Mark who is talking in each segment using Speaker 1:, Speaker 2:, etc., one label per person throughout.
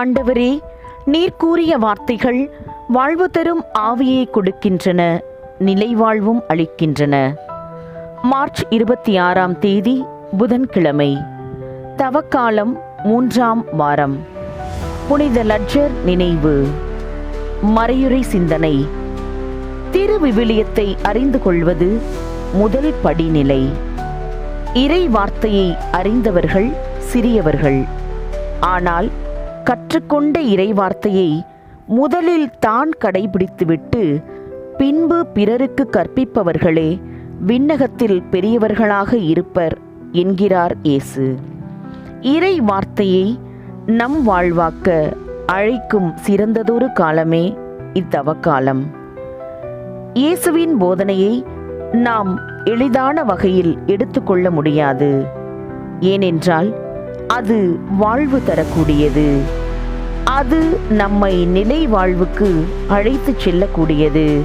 Speaker 1: ஆண்டவரே நீர் கூறிய வார்த்தைகள் வாழ்வு தரும் ஆவியை கொடுக்கின்றன நிலைவாழ்வும் அளிக்கின்றன. மார்ச் இருபத்தி ஆறாம் தேதி புதன்கிழமை தவக்காலம் மூன்றாம் வாரம். புனித லட்ஜர் நினைவு. மறையுறை சிந்தனை. திரு விவிலியத்தை அறிந்து கொள்வது முதல் படிநிலை. இறை வார்த்தையை அறிந்தவர்கள் சிறியவர்கள். ஆனால் கற்றுக்கொண்ட இறைவார்த்தையை முதலில் தான் கடைபிடித்துவிட்டு பின்பு பிறருக்கு கற்பிப்பவர்களே விண்ணகத்தில் பெரியவர்களாக இருப்பர் என்கிறார் இயேசு. இறை வார்த்தையை நம் வாழ்வாக்க அழைக்கும் சிறந்ததொரு காலமே இத்தவக்காலம். இயேசுவின் போதனையை நாம் எளிதான வகையில் எடுத்துக்கொள்ள முடியாது. ஏனென்றால் அது வாழ்வு தரக்கூடியது. அது நம்மை நிலை வாழ்வுக்கு அழைத்துச் செல்லக்கூடியது.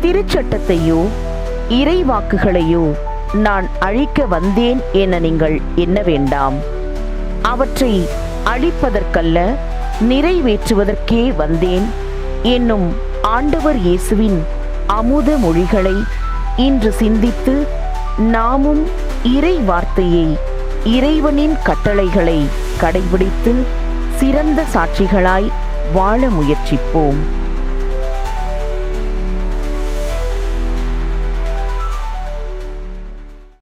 Speaker 1: திருச்சட்டத்தையோ இறைவாக்குகளையோ நான் அழிக்க வந்தேன் என நீங்கள் எண்ண வேண்டாம். அவற்றை அழிப்பதற்கல்ல நிறைவேற்றுவதற்கே வந்தேன் என்னும் ஆண்டவர் இயேசுவின் அமுத மொழிகளை இன்று சிந்தித்து நாமும் இறை வார்த்தையை இறைவனின் கட்டளைகளை கடைபிடித்து சிறந்த சாட்சிகளாய் வாழ முயற்சிப்போம்.